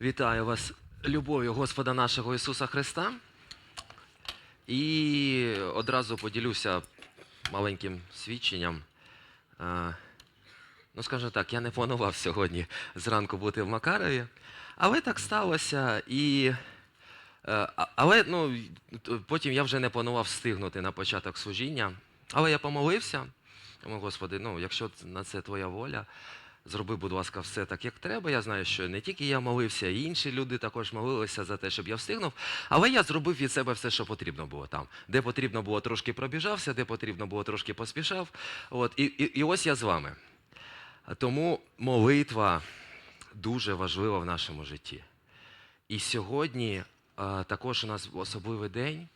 Вітаю вас любов'ю Господа нашого Ісуса Христа. І одразу поділюся маленьким свідченням. Е, Ну, скажімо так, я не планував сьогодні зранку бути в Макарові, але так сталося. І, е, але ну, потім я вже не планував встигнути на початок служіння. Але я помолився. Тому, Господи, ну, якщо на це твоя воля, зроби, будь ласка, все так, як треба. Я знаю, що не тільки я молився, і інші люди також молилися за те, щоб я встигнув. Але я зробив від себе все, що потрібно було там. Де потрібно було, трошки пробіжався, де потрібно було, трошки поспішав. От, і, і, і ось я з вами. Тому молитва дуже важлива в нашому житті. І сьогодні е, також у нас особливий день.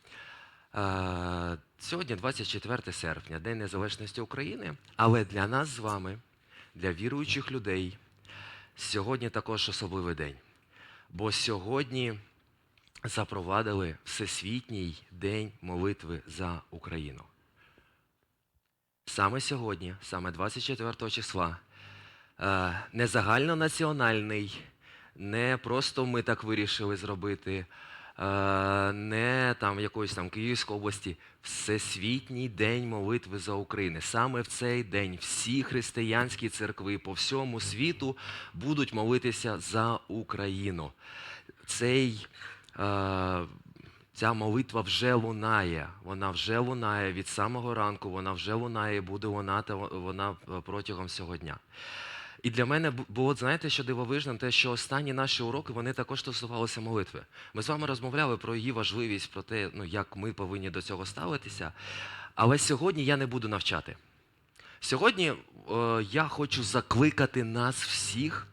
Е, сьогодні 24 серпня, День Незалежності України. Але для нас з вами, для віруючих людей, сьогодні також особливий день. Бо сьогодні запровадили Всесвітній день молитви за Україну. Саме сьогодні, саме 24 числа, е, не загальнонаціональний, не просто ми так вирішили зробити, не там якоїсь там Київської області, Всесвітній день молитви за Україну. Саме в цей день всі християнські церкви по всьому світу будуть молитися за Україну. Цей е, Ця молитва вже лунає. Вона вже лунає від самого ранку, вона вже лунає, буде лунати вона протягом всього дня. І для мене було, знаєте, що дивовижним, те, що останні наші уроки вони також стосувалися молитви. Ми з вами розмовляли про її важливість, про те, ну, як ми повинні до цього ставитися. Але сьогодні я не буду навчати. Сьогодні е, я хочу закликати нас всіх,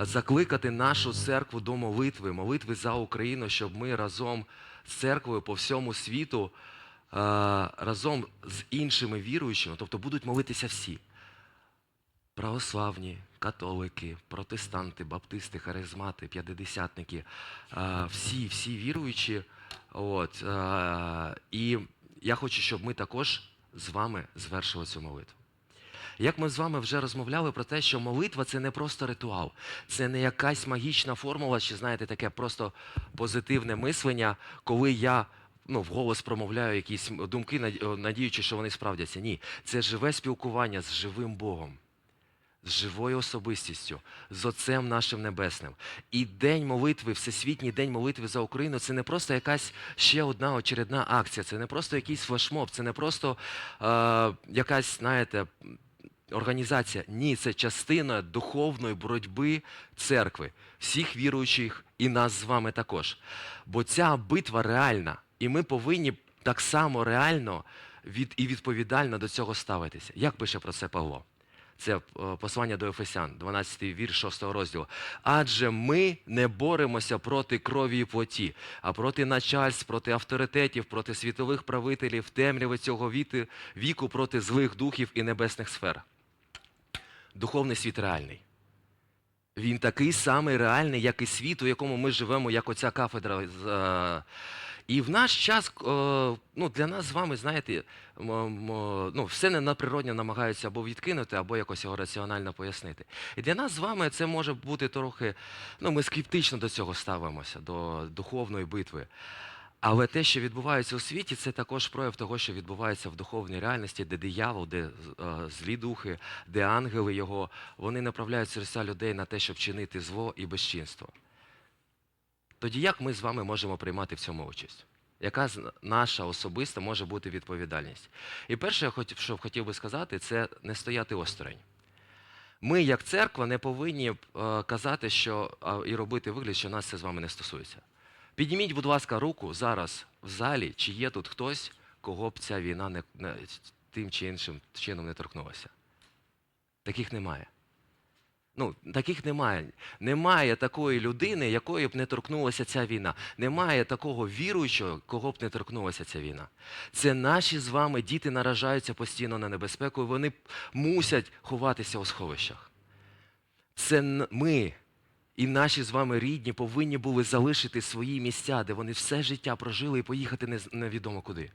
е, закликати нашу церкву до молитви, молитви за Україну, щоб ми разом з церквою по всьому світу, е, разом з іншими віруючими, тобто будуть молитися всі. Православні, католики, протестанти, баптисти, харизмати, п'ятидесятники, всі, всі віруючі. От, і я хочу, щоб ми також з вами звершили цю молитву. Як ми з вами вже розмовляли про те, що молитва це не просто ритуал, це не якась магічна формула, чи знаєте, таке просто позитивне мислення, коли я ну, вголос промовляю якісь думки, надіючи, що вони справдяться. Ні, це живе спілкування з живим Богом з живою особистістю, з Отцем нашим Небесним. І День молитви, Всесвітній день молитви за Україну це не просто якась ще одна очередна акція, це не просто якийсь флешмоб, це не просто е, якась, знаєте, організація. Ні, це частина духовної боротьби церкви, всіх віруючих і нас з вами також. Бо ця битва реальна, і ми повинні так само реально від, і відповідально до цього ставитися. Як пише про це Павло? Це е, послання до Ефесян, 12 вірш 6 розділу. Адже ми не боремося проти крові і плоті, а проти начальств, проти авторитетів, проти світових правителів, темряви цього віти- віку, проти злих духів і небесних сфер. Духовний світ реальний. Він такий самий реальний, як і світ, у якому ми живемо, як оця кафедра. І в наш час, е, ну, для нас з вами, знаєте, ну, все ненаприродне намагаються або відкинути, або якось його раціонально пояснити. І для нас з вами це може бути трохи, ну, ми скептично до цього ставимося, до духовної битви. Але те, що відбувається у світі, це також прояв того, що відбувається в духовній реальності, де диявол, де е, злі духи, де ангели його, вони направляють серця людей на те, щоб чинити зло і безчинство. Тоді як ми з вами можемо приймати в цьому участь? Яка наша особиста може бути відповідальність? І перше, що хотів би сказати, це не стояти осторонь. Ми, як церква, не повинні е, казати, що і робити вигляд, що нас це з вами не стосується. Підніміть, будь ласка, руку зараз в залі, чи є тут хтось, кого б ця війна не, не, тим чи іншим чином не торкнулася. Таких немає. Ну, таких немає. Немає такої людини, якої б не торкнулася ця війна. Немає такого віруючого, кого б не торкнулася ця війна. Це наші з вами діти наражаються постійно на небезпеку, і вони мусять ховатися у сховищах. Це ми і наші з вами рідні повинні були залишити свої місця, де вони все життя прожили і поїхати невідомо куди.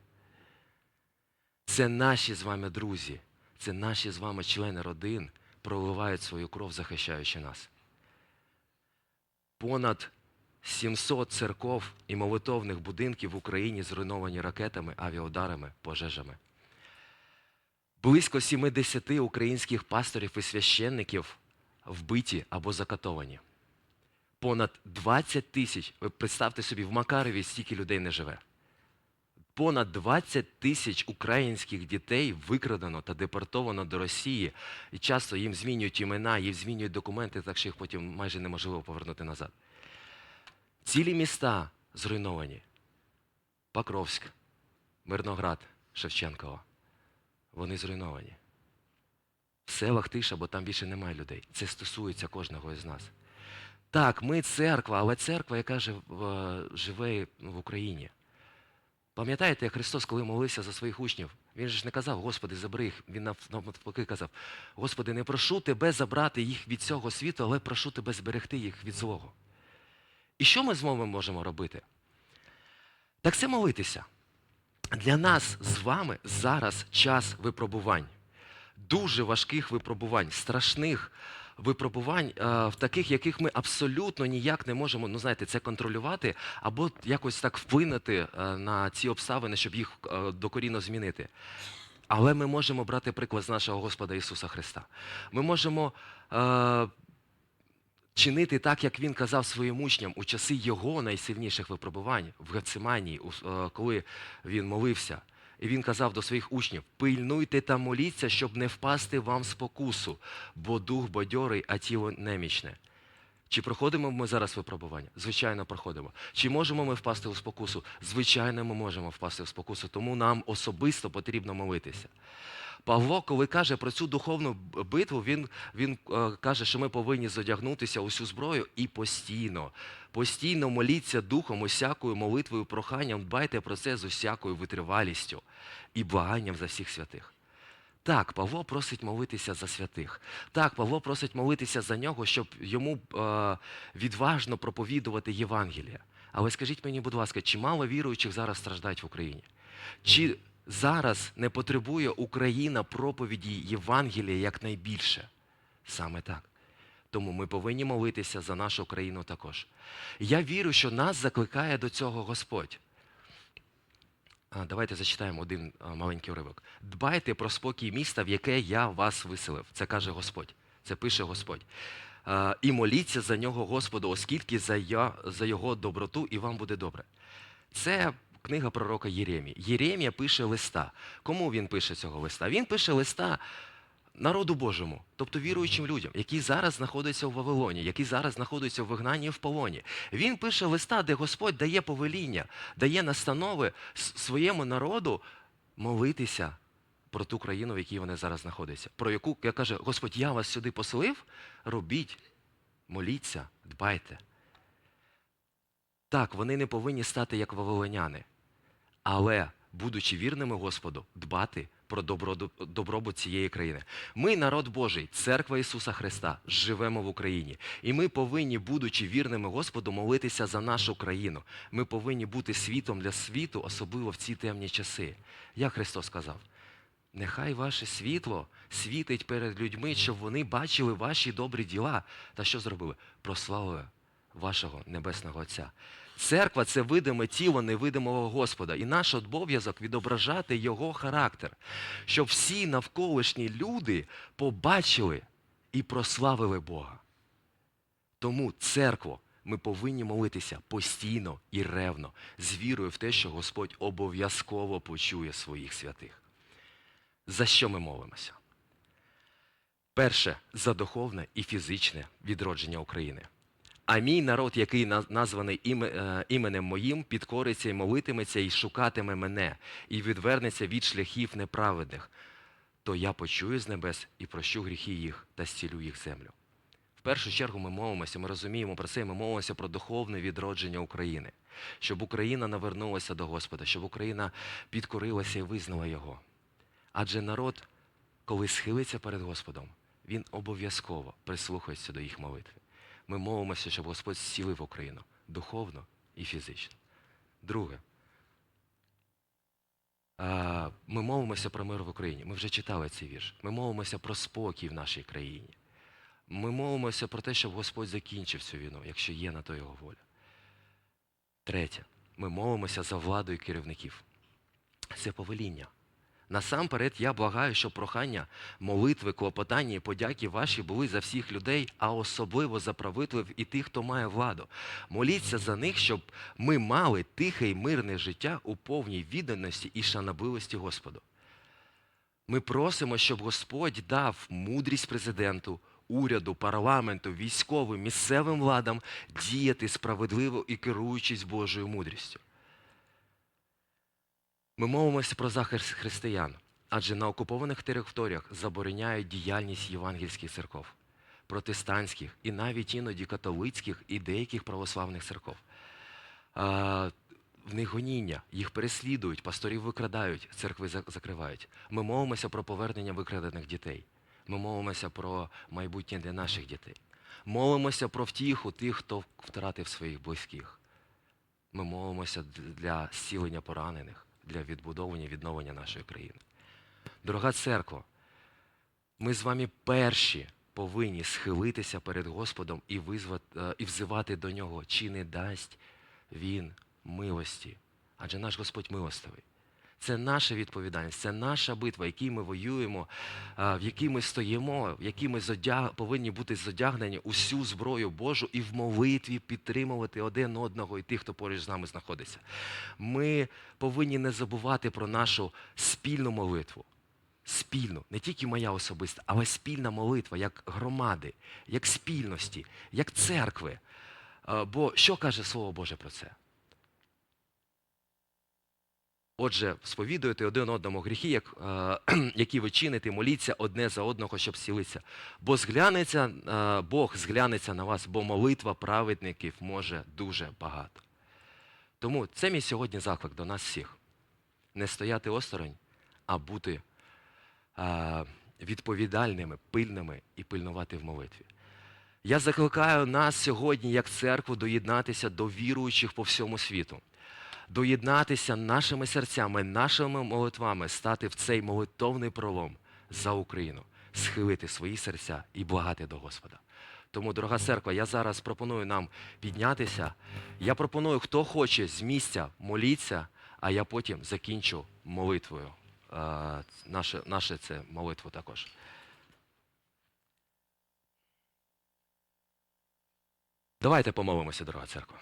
Це наші з вами друзі, це наші з вами члени родин проливають свою кров, захищаючи нас. понад 700 церков і молитовних будинків в Україні зруйновані ракетами, авіаударами, пожежами. Близько 70 українських пасторів і священників вбиті або закатовані. Понад 20 тисяч, ви представте собі, в Макарові стільки людей не живе. Понад 20 тисяч українських дітей викрадено та депортовано до Росії, і часто їм змінюють імена, їм змінюють документи, так що їх потім майже неможливо повернути назад. Цілі міста зруйновані. Покровськ, Мирноград, Шевченкова. Вони зруйновані. В селах тиша, бо там більше немає людей. Це стосується кожного із нас. Так, ми церква, але церква, яка живе в Україні. Пам'ятаєте, як Христос, коли молився за своїх учнів, він же ж не казав, Господи, забери їх. Він навпаки казав, Господи, не прошу тебе забрати їх від цього світу, але прошу тебе зберегти їх від злого. І що ми з вами можемо робити? Так це молитися. Для нас з вами зараз час випробувань. Дуже важких випробувань, страшних випробувань, е, в таких, яких ми абсолютно ніяк не можемо, ну знаєте, це контролювати або якось так вплинути е, на ці обставини, щоб їх е, докорінно змінити. Але ми можемо брати приклад з нашого Господа Ісуса Христа. Ми можемо е, чинити так, як Він казав своїм учням у часи Його найсильніших випробувань в Гециманії, е, коли Він молився. І він казав до своїх учнів: пильнуйте та моліться, щоб не впасти вам спокусу, бо дух бадьорий, а тіло немічне. Чи проходимо ми зараз випробування? Звичайно, проходимо. Чи можемо ми впасти у спокусу? Звичайно, ми можемо впасти в спокусу, тому нам особисто потрібно молитися. Павло, коли каже про цю духовну битву, він, він е, каже, що ми повинні задягнутися у всю зброю і постійно, постійно моліться духом, усякою молитвою, проханням, дбайте про це з усякою витривалістю і благанням за всіх святих. Так, Павло просить молитися за святих. Так, Павло просить молитися за нього, щоб йому е, відважно проповідувати Євангелія. Але скажіть мені, будь ласка, чи мало віруючих зараз страждають в Україні? Чи зараз не потребує Україна проповіді Євангелія якнайбільше? Саме так. Тому ми повинні молитися за нашу країну також. Я вірю, що нас закликає до цього Господь. Давайте зачитаємо один маленький уривок. Дбайте про спокій міста, в яке я вас виселив. Це каже Господь. Це пише Господь. І моліться за нього, Господу, оскільки за його доброту і вам буде добре. Це книга пророка Єремії. Єремія пише листа. Кому він пише цього листа? Він пише листа народу Божому, тобто віруючим людям, які зараз знаходяться у Вавилоні, які зараз знаходяться в вигнанні і в полоні. Він пише листа, де Господь дає повеління, дає настанови своєму народу молитися про ту країну, в якій вони зараз знаходяться. Про яку, як каже, Господь, я вас сюди поселив, робіть, моліться, дбайте. Так, вони не повинні стати як вавилоняни, але, будучи вірними Господу, дбати про добро- добробут цієї країни. Ми, народ Божий, церква Ісуса Христа, живемо в Україні. І ми повинні, будучи вірними Господу, молитися за нашу країну. Ми повинні бути світом для світу, особливо в ці темні часи. Як Христос сказав? Нехай ваше світло світить перед людьми, щоб вони бачили ваші добрі діла. Та що зробили? Прославили вашого Небесного Отця. Церква це видиме тіло невидимого Господа, і наш обов'язок відображати Його характер, щоб всі навколишні люди побачили і прославили Бога. Тому церкво ми повинні молитися постійно і ревно, з вірою в те, що Господь обов'язково почує своїх святих. За що ми молимося? Перше за духовне і фізичне відродження України. А мій народ, який названий е, іменем моїм, підкориться і молитиметься, і шукатиме мене, і відвернеться від шляхів неправедних, то я почую з небес і прощу гріхи їх та зцілю їх землю. В першу чергу ми молимося, ми розуміємо про це, ми молимося про духовне відродження України, щоб Україна навернулася до Господа, щоб Україна підкорилася і визнала Його. Адже народ, коли схилиться перед Господом, він обов'язково прислухається до їх молитви. Ми молимося, щоб Господь зцілив Україну духовно і фізично. Друге, ми молимося про мир в Україні. Ми вже читали цей вірш. Ми молимося про спокій в нашій країні. Ми молимося про те, щоб Господь закінчив цю війну, якщо є на то його воля. Третє, ми молимося за владу і керівників. Це повеління. Насамперед, я благаю, щоб прохання, молитви, клопотання і подяки ваші були за всіх людей, а особливо за правителів і тих, хто має владу. Моліться за них, щоб ми мали тихе і мирне життя у повній відданості і шанобливості Господу. Ми просимо, щоб Господь дав мудрість президенту, уряду, парламенту, військовим, місцевим владам діяти справедливо і керуючись Божою мудрістю. Ми молимося про захист християн, адже на окупованих територіях забороняють діяльність євангельських церков, протестантських і навіть іноді католицьких і деяких православних церков. А, в них гоніння, їх переслідують, пасторів викрадають, церкви закривають. Ми молимося про повернення викрадених дітей. Ми молимося про майбутнє для наших дітей. Молимося про втіху тих, хто втратив своїх близьких. Ми молимося для зцілення поранених, для відбудовування, відновлення нашої країни. Дорога церква, ми з вами перші повинні схилитися перед Господом і, визвати, е, і взивати до нього, чи не дасть Він милості. Адже наш Господь милостивий. Це наша відповідальність, це наша битва, в якій ми воюємо, в якій ми стоїмо, в якій ми зодяг... повинні бути зодягнені усю зброю Божу і в молитві підтримувати один одного і тих, хто поруч з нами знаходиться. Ми повинні не забувати про нашу спільну молитву. Спільну, не тільки моя особиста, але спільна молитва як громади, як спільності, як церкви. Бо що каже Слово Боже про це? Отже, сповідуйте один одному гріхи, як, е, які ви чините, моліться одне за одного, щоб зцілитися. Бо зглянеться, е, Бог зглянеться на вас, бо молитва праведників може дуже багато. Тому це мій сьогодні заклик до нас всіх. Не стояти осторонь, а бути е, відповідальними, пильними і пильнувати в молитві. Я закликаю нас сьогодні, як церкву, доєднатися до віруючих по всьому світу доєднатися нашими серцями, нашими молитвами, стати в цей молитовний пролом за Україну, схилити свої серця і благати до Господа. Тому, дорога церква, я зараз пропоную нам піднятися. Я пропоную, хто хоче з місця моліться, а я потім закінчу молитвою. Е, Наше, наше це молитву також. Давайте помолимося, дорога церква.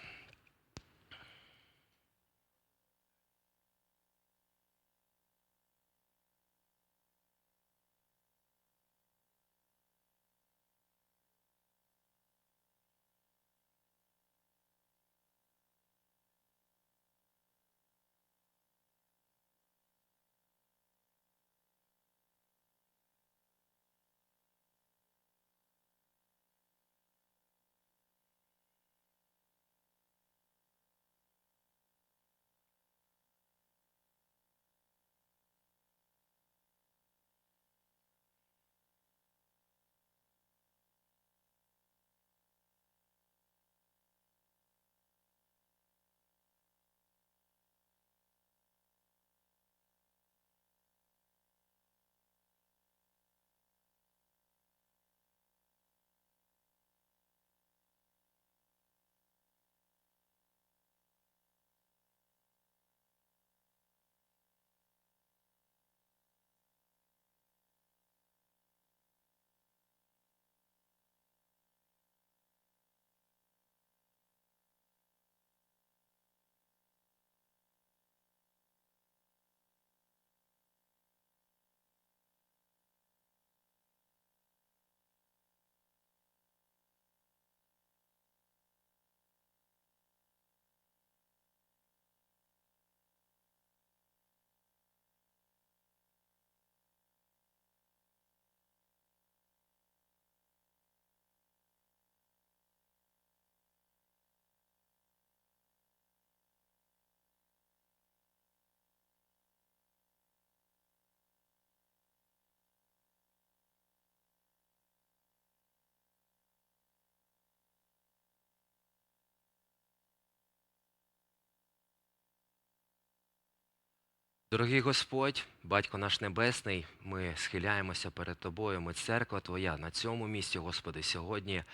Дорогий Господь, Батько наш Небесний, ми схиляємося перед Тобою, ми церква Твоя на цьому місці, Господи, сьогодні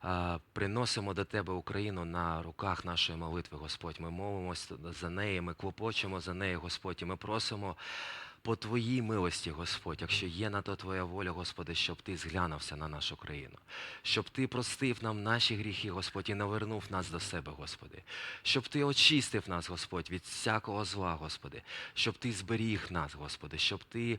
а, приносимо до Тебе Україну на руках нашої молитви, Господь. Ми молимося за неї, ми клопочемо за неї, Господь, і ми просимо по Твоїй милості, Господь, якщо є на то Твоя воля, Господи, щоб Ти зглянувся на нашу країну, щоб Ти простив нам наші гріхи, Господь, і навернув нас до себе, Господи, щоб Ти очистив нас, Господь, від всякого зла, Господи, щоб Ти зберіг нас, Господи, щоб Ти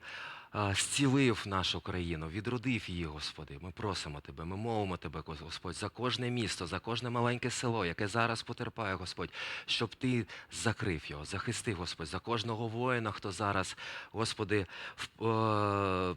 зцілив нашу країну, відродив її, Господи. Ми просимо Тебе, ми мовимо Тебе, Господь, за кожне місто, за кожне маленьке село, яке зараз потерпає, Господь, щоб Ти закрив його, захистив, Господь, за кожного воїна, хто зараз, Господи, в, е,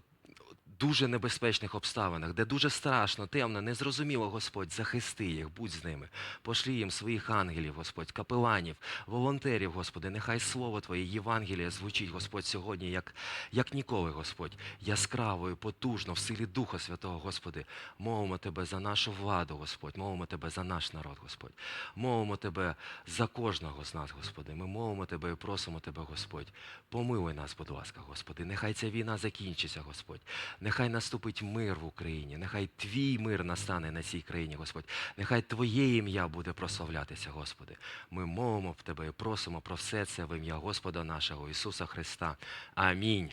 дуже небезпечних обставинах, де дуже страшно, темно, незрозуміло, Господь, захисти їх, будь з ними. Пошлі їм своїх ангелів, Господь, капеланів, волонтерів, Господи, нехай слово Твоє, Євангеліє звучить, Господь, сьогодні, як, як ніколи, Господь, яскраво і потужно, в силі Духа Святого, Господи. Мовимо Тебе за нашу владу, Господь, мовимо Тебе за наш народ, Господь. Мовимо Тебе за кожного з нас, Господи. Ми мовимо Тебе і просимо Тебе, Господь. Помилуй нас, будь ласка, Господи. Нехай ця війна закінчиться, Господь. Нехай наступить мир в Україні, нехай Твій мир настане на цій країні, Господь. Нехай Твоє ім'я буде прославлятися, Господи. Ми мовимо в Тебе і просимо про все це в ім'я Господа нашого Ісуса Христа. Амінь.